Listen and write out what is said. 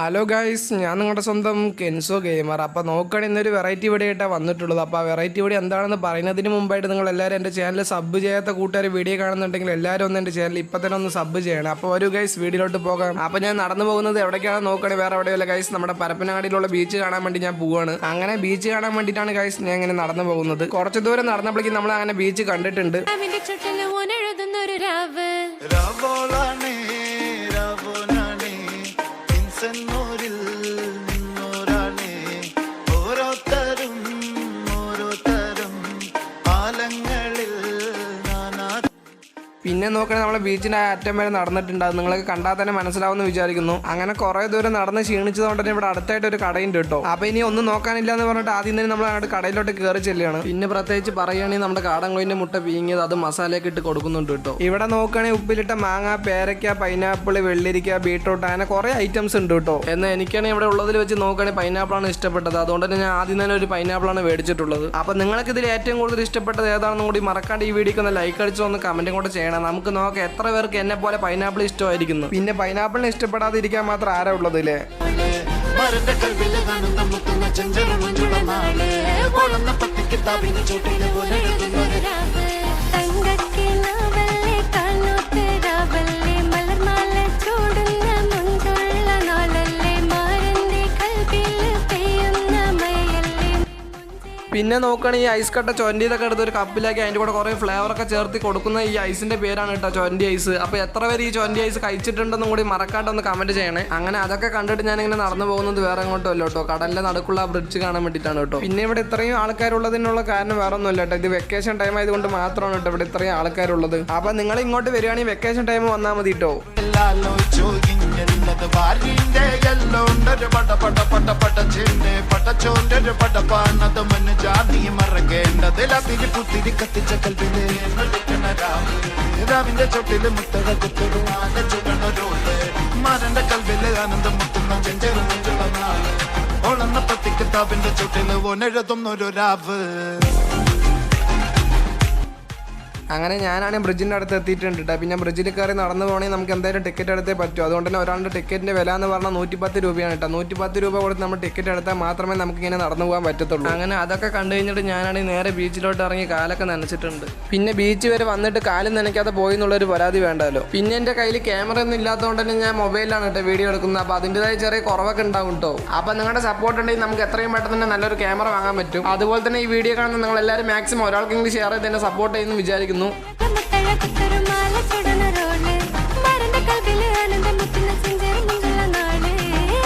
Hello guys ഞാൻ നിങ്ങളുടെ സ്വന്തം കെൻസോ ഗെയിമർ അപ്പോൾ നോക്കുകയാണെങ്കിൽ ഇന്നൊരു വെറൈറ്റി വീഡിയോ ആയിട്ടാണ് വന്നിട്ടുള്ളത്. അപ്പോൾ ആ വെറൈറ്റി വീഡിയോ എന്താണെന്ന് പറയുന്നതിന് മുമ്പായിട്ട് നിങ്ങൾ എല്ലാവരും എന്റെ ചാനൽ സബ് ചെയ്യാത്ത കൂട്ടുകാർ വീഡിയോ കാണുന്നുണ്ടെങ്കിൽ എല്ലാവരും ഒന്ന് എന്റെ ചാനൽ ഇപ്പം തന്നെ ഒന്ന് സബ് ചെയ്യണം. അപ്പോൾ ഒരു ഗൈസ് വീഡിയോയിലോട്ട് പോകാം. അപ്പോൾ ഞാൻ നടന്നു പോകുന്നത് എവിടേക്കാണ് നോക്കുകയാണെങ്കിൽ വേറെ എവിടെയല്ല ഗൈസ് നമ്മുടെ പരപ്പനാടിയിലുള്ള ബീച്ച് കാണാൻ വേണ്ടി ഞാൻ പോവാണ് അങ്ങനെ ബീച്ച് കാണാൻ വേണ്ടിയിട്ടാണ് ഗൈസ് ഞാൻ ഇങ്ങനെ നടന്നു പോകുന്നത്. കുറച്ച് ദൂരം നടന്നപ്പോഴേക്കും നമ്മൾ അങ്ങനെ ബീച്ച് കണ്ടിട്ടുണ്ട്. രാവോളാണേ. പിന്നെ നോക്കണേ നമ്മളെ ബീച്ചിന്റെ ആ അറ്റം വരെ നടന്നിട്ടുണ്ട് നിങ്ങൾക്ക് കണ്ടാൽ തന്നെ മനസ്സിലാവുമെന്ന് വിചാരിക്കുന്നു. അങ്ങനെ കുറെ ദൂരം നടന്ന് ക്ഷീണിച്ചതുകൊണ്ട് തന്നെ ഇവിടെ അടുത്തായിട്ട് ഒരു കടയുണ്ട് കേട്ടോ. അപ്പോൾ ഇനി ഒന്നും നോക്കാനില്ല എന്ന് പറഞ്ഞിട്ട് ആദ്യം തന്നെ നമ്മൾ അങ്ങോട്ട് കടയിലോട്ട് കയറി ചെല്ലുകയാണ്. പിന്നെ പ്രത്യേകിച്ച് പറയുകയാണെങ്കിൽ നമ്മുടെ കാടങ്കോയിന്റെ മുട്ട പീങ്ങിയത് അത് മസാലയൊക്കെ ഇട്ട് കൊടുക്കുന്നുണ്ട് കേട്ടോ. ഇവിടെ നോക്കുകയാണെങ്കിൽ ഉപ്പിലിട്ട മാങ്ങ പേരയ്ക്ക പൈനാപ്പിൾ വെള്ളിരിക്ക ബീട്രൂട്ട് അങ്ങനെ കുറെ ഐറ്റംസ് ഉണ്ട് കേട്ടോ. എന്നാൽ എനിക്കാണെങ്കിൽ ഇവിടെ ഉള്ളതിൽ വെച്ച് നോക്കുകയാണെങ്കിൽ പൈനാപ്പിളാണ് ഇഷ്ടപ്പെട്ടത്. അതുകൊണ്ട് തന്നെ ഞാൻ ആദ്യം തന്നെ ഒരു പൈനാപ്പിളാണ് മേടിച്ചിട്ടുള്ളത്. അപ്പോൾ നിങ്ങൾക്ക് ഇതിൽ ഏറ്റവും കൂടുതൽ ഇഷ്ടപ്പെട്ടത് ഏതാണെന്നും കൂടി മറക്കാണ്ട് ഈ വീഡിയോക്ക് ഒന്ന് ലൈക്ക് അടിച്ചു ഒന്ന് കമന്റും കൂടെ ചെയ്യണം. നമുക്ക് നോക്കാം എത്ര പേർക്ക് എന്നെ പോലെ പൈനാപ്പിൾ ഇഷ്ടമായിരിക്കുന്നു. പിന്നെ പൈനാപ്പിളിനെ ഇഷ്ടപ്പെടാതിരിക്കാൻ മാത്രം ആരാ ഉള്ളത് ഇല്ലേ? മരന്റെ കൽവിൽ കാണുന്ന മുത്തുന്ന ചെഞ്ചല മഞ്ചുള്ള നാൾ പോലെ പിന്നെ നോക്കുകയാണെങ്കിൽ ഈ ഐസ് കട്ട ചൊരണ്ടിയിലൊക്കെ എടുത്ത് ഒരു കപ്പിലാക്കി അതിന്റെ കൂടെ കുറേ ഫ്ലേവർ ഒക്കെ ചേർത്ത് കൊടുക്കുന്ന ഈ ഐസിന്റെ പേരാണ് കേട്ടോ ചൊരണ്ടി ഐസ്. അപ്പോൾ എത്ര പേര് ഈ ചൊരണ്ടി ഐസ് കഴിച്ചിട്ടുണ്ടെന്നും കൂടി മറക്കാണ്ടൊന്ന് കമന്റ് ചെയ്യണേ. അങ്ങനെ അതൊക്കെ കണ്ടിട്ട് ഞാനിങ്ങനെ നടന്നു പോകുന്നത് വേറെ അങ്ങോട്ടും അല്ല കേട്ടോ. കടലിന്റെ നടുക്കുള്ള ബ്രിഡ്ജ് കാണാൻ വേണ്ടിയിട്ടാണ് കേട്ടോ. പിന്നെ ഇവിടെ ഇത്രയും ആൾക്കാരുള്ളതിനുള്ള കാരണം വേറെ ഒന്നുമില്ല കേട്ടോ. ഇത് വെക്കേഷൻ ടൈം ആയതുകൊണ്ട് മാത്രമാണ് കേട്ടോ ഇവിടെ ഇത്രയും ആൾക്കാരുള്ളത്. അപ്പം നിങ്ങൾ ഇങ്ങോട്ട് വരികയാണെങ്കിൽ വെക്കേഷൻ ടൈം വന്നാൽ മതി കേട്ടോ. പട പടപ്പാണത് മണ്ണ് ജാതിയും മറക്കേണ്ടത് ലതിരി പുത്തിരി കത്തിച്ച കൽവിൽ രാവിന്റെ ചൊട്ടിൽ ആന ചുടണൊരോൾ മരന്റെ കൽവിൽ ആനന്ദം മുത്തുന്ന ചെഞ്ചെറുന്ന ഒളന്ന നാൾ. ഓളന്ന പത്തിക്ക് താവിന്റെ ചുട്ടിൽ ഓനെഴുതുന്നൊരു രാവ്. അങ്ങനെ ഞാനാണ് ബ്രിഡ്ജിന്റെ അടുത്ത് എത്തിയിട്ടുണ്ട് കേട്ടോ പിന്നെ ബ്രിഡ്ജിൽ കയറി നടന്നു പോകണമെങ്കിൽ നമുക്ക് എന്തായാലും ടിക്കറ്റ് എടുത്തേ പറ്റൂ. അതുകൊണ്ട് തന്നെ ഒരാളുടെ ടിക്കറ്റിന്റെ വില എന്ന് പറഞ്ഞാൽ നൂറ്റി പത്ത് രൂപയാണ് കേട്ടോ നൂറ്റി പത്ത് രൂപ കൊടുത്ത് നമ്മൾ ടിക്കറ്റ് എടുത്താൽ മാത്രമേ നമുക്ക് ഇങ്ങനെ നടന്നു പോകാൻ പറ്റത്തുള്ളൂ. അങ്ങനെ അതൊക്കെ കണ്ടു കഴിഞ്ഞിട്ട് ഞാനാണെങ്കിൽ നേരെ ബീച്ചിലോട്ട് ഇറങ്ങി കാലൊക്കെ നനച്ചിട്ടുണ്ട്. പിന്നെ ബീച്ച് വരെ വന്നിട്ട് കാലും നനയ്ക്കാതെ പോയി എന്നുള്ളൊരു പരാതി വേണ്ടല്ലോ. പിന്നെ എന്റെ കയ്യിൽ ക്യാമറ ഒന്നും ഇല്ലാത്തതുകൊണ്ട് തന്നെ ഞാൻ മൊബൈലിലാണ് കേട്ടോ വീഡിയോ എടുക്കുന്നത്. അപ്പോൾ അതിന്റെതായ ചെറിയ കുറവൊക്കെ ഉണ്ടാവും കേട്ടോ അപ്പോൾ നിങ്ങളുടെ സപ്പോർട്ട് ഉണ്ടെങ്കിൽ നമുക്ക് എത്രയും പെട്ടെന്ന് തന്നെ നല്ലൊരു ക്യാമറ വാങ്ങാൻ പറ്റും. അതുപോലെ തന്നെ ഈ വീഡിയോ കാണുന്ന നിങ്ങൾ എല്ലാവരും മാക്സിമം ഒരാൾക്കെങ്കിലും ഷെയർ ചെയ്ത് തന്നെ സപ്പോർട്ട് ചെയ്യുന്നു വിചാരിക്കുന്നു. മുത്തഴ